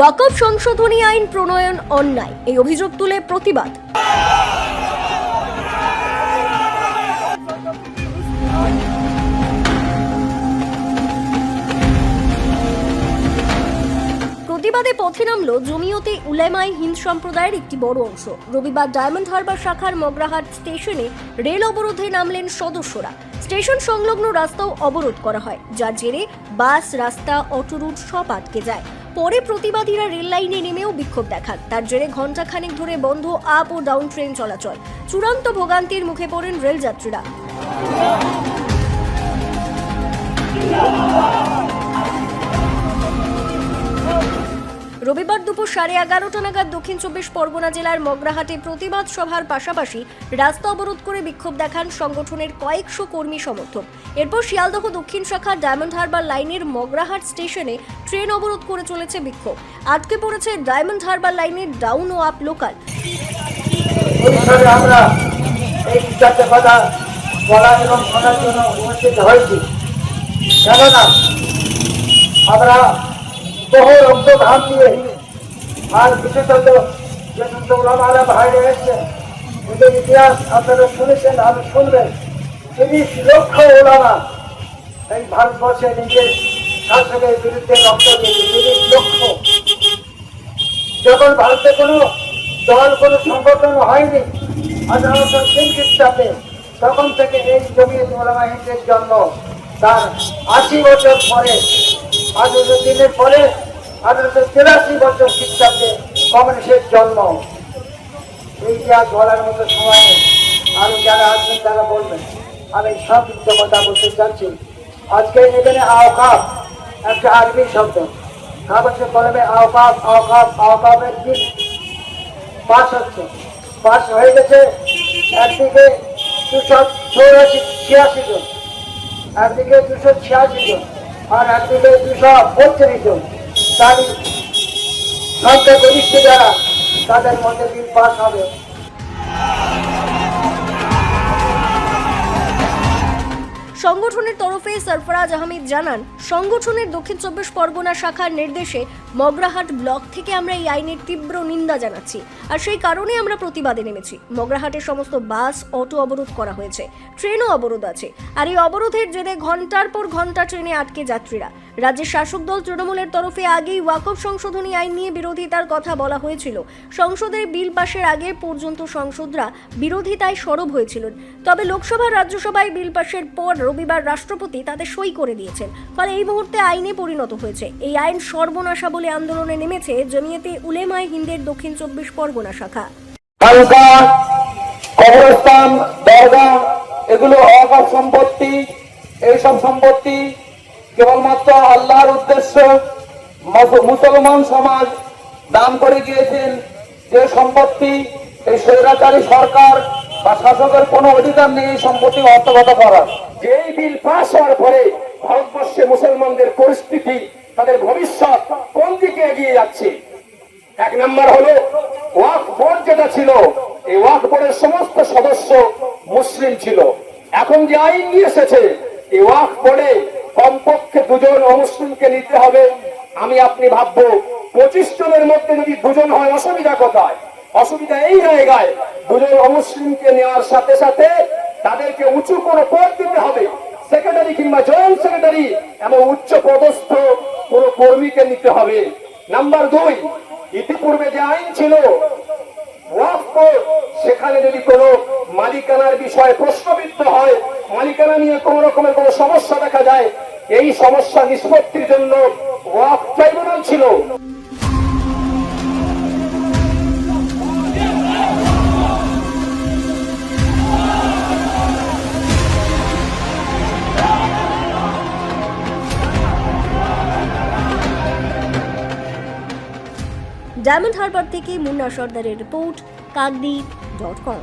ওয়াকফ সংশোধনী আইন প্রণয়ন অন্যায়। এই অভিযোগ তুলে প্রতিবাদ। প্রতিবাদে পথে নামলো জমিয়তে উলেমাই হিন্দ সম্প্রদায়ের একটি বড় অংশ। রবিবার ডায়মন্ড হারবার শাখার মগরাহাট স্টেশনে রেল অবরোধে নামলেন সদস্যরা। স্টেশন সংলগ্ন রাস্তাও অবরোধ করা হয়, যার জেরে বাস, রাস্তা অটো রুট সব আটকে যায়। পরে প্রতিবাদীরা রেল লাইনে নেমেও বিক্ষোভ দেখান। তার জেরে ঘণ্টাখানেক ধরে বন্ধ আপ ও ডাউন ট্রেন চলাচল। চূড়ান্ত ভোগান্তির মুখে পড়েন রেল সাড়ে এগারোটা নাগাদ দক্ষিণ চব্বিশ পরগনা জেলার মগরাহাটে প্রতিবাদ সভার পাশাপাশি রাস্তা অবরোধ করে বিক্ষোভ দেখান সংগঠনের কয়েকশো কর্মী সমর্থক। এরপর শিয়ালদহ দক্ষিণ শাখা ডায়মন্ড হারবার লাইনের মগরাহাট স্টেশনে ট্রেন অবরোধ করে চলেছে বিক্ষোভ। আটকে পড়েছে ডায়মন্ড হারবার লাইনের ডাউন ও আপ লোকাল। আমরা বহু দিয়ে আর বিশেষত যে ওলামারা বাইরে এসছে এদের ইতিহাস আপনারা শুনেছেন আর শুনবেন। তিরিশ লক্ষ ওলামা। এই ভারতবর্ষে নিজের শাসকের বিরুদ্ধে রক্ত দিয়েছে তিরিশ লক্ষ যখন ভারতে কোনো দল, কোনো সংগঠন হয়নি আঠারোশো তিন খ্রিস্টাব্দে তখন থেকে এই জমিয়ত ওলামা হিন্দের জন্ম। তার আশি বছর পরে আঠারোশো তিনের পরে আঠারোশো তিরাশি বছর খ্রিস্টাব্দে কমিউনিস্টের জন্ম। এই যে বলার মতো সময়, আরও যারা আসবেন তারা বলবেন, আমি সব কথা বলতে চাচ্ছি। আজকে এখানে আওকাফ একটা আরবি শব্দ। কাগজে কলমে আওকাফ আওকাফ আওকাফের দিক পাস হচ্ছে। পাস হয়ে গেছে একদিকে দুশো চৌরাশি ছিয়াশি জন, একদিকে দুশো ছিয়াশি জন, আর একদিকে দুশো বত্রিশ জন। সংগঠনের তরফে সরফরাজ আহমেদ জানান, সংগঠনের দক্ষিণ চব্বিশ পরগনা শাখার নির্দেশে মগরাহাট ব্লক থেকে আমরা এই আইনের তীব্র নিন্দা জানাচ্ছি। আর সেই কারণে আমরা প্রতিবাদে নেমেছি। মগরাহাটের সমস্ত বাস, অটো অবরোধ করা হয়েছে। ট্রেনও অবরোধ আছে। আর এই অবরোধের জেরে ঘণ্টার পর ঘণ্টা ট্রেনে আটকে যাত্রীরা। রাজ্যের শাসক দল তৃণমূলের তরফে আগেই ওয়াকফ সংশোধনী আইন নিয়ে বিরোধিতার কথা বলা হয়েছিল। সংসদের বিল পাশের আগে পর্যন্ত সংসদরা বিরোধিতায় সরব হয়েছিলেন তবে লোকসভা রাজ্যসভায় বিল পাশের পর রবিবার রাষ্ট্রপতি তাতে সই করে দিয়েছেন। ফলে এই মুহূর্তে আইনে পরিণত হয়েছে। এই আইন সর্বনাশা বলে আন্দোলনে নেমেছে জমিয়েতে উলেমায় হিন্দের দক্ষিণ চব্বিশ পরগনা শাখা। কবরস্থান, দরগা, এগুলো অগাধ সম্পত্তি, এইসব সম্পত্তি কেবলমাত্র আল্লাহর উদ্দেশ্য মুসলমান সমাজ দান করে গিয়েছেন। যে সম্পত্তি এই স্বৈরাচারী সরকার বা শাসকের কোনো অধিকার নেই সম্পত্তি হস্তগত করার। যেই বিল পাস হওয়ার পরে ভারতবর্ষে মুসলমানদের পরিস্থিতি, তাদের ভবিষ্যৎ কোন দিকে এগিয়ে যাচ্ছে? এক নম্বর হলো, ওয়াক বোর্ড যেটা ছিল, এই ওয়াক বোর্ডের সমস্ত সদস্য মুসলিম ছিল। এখন যে আইন নিয়ে এসেছে, এই ওয়াক বোর্ডে কমপক্ষে দুজন অমুসলিমকে নিতে হবে। আমি আপনি ভাববো, পঁচিশ জনের মধ্যে যদি দুজন হয়, অসুবিধা কোথায়? অসুবিধা এই জায়গায়, দুজন অমুসলিমকে নেওয়ার সাথে সাথে তাদেরকে উঁচু কোনো পদ দিতে হবে। সেক্রেটারি কিংবা জয়েন্ট সেক্রেটারি এমন উচ্চ পদস্থ কোন কর্মীকে নিতে হবে। নাম্বার দুই, ইতিপূর্বে যে আইন ছিল সেখানে যদি কোনো মালিকানার বিষয়ে প্রশ্নবিদ্ধ হয় মালিকানা নিয়ে কোন রকমের কোনো সমস্যা দেখা যায়, এই সমস্যা নিষ্পত্তির জন্য ওয়াক ট্রাইব্যুনাল ছিল। ডায়মন্ড হারবার থেকে মুন্না সর্দারের রিপোর্ট কাকদি ডট কম।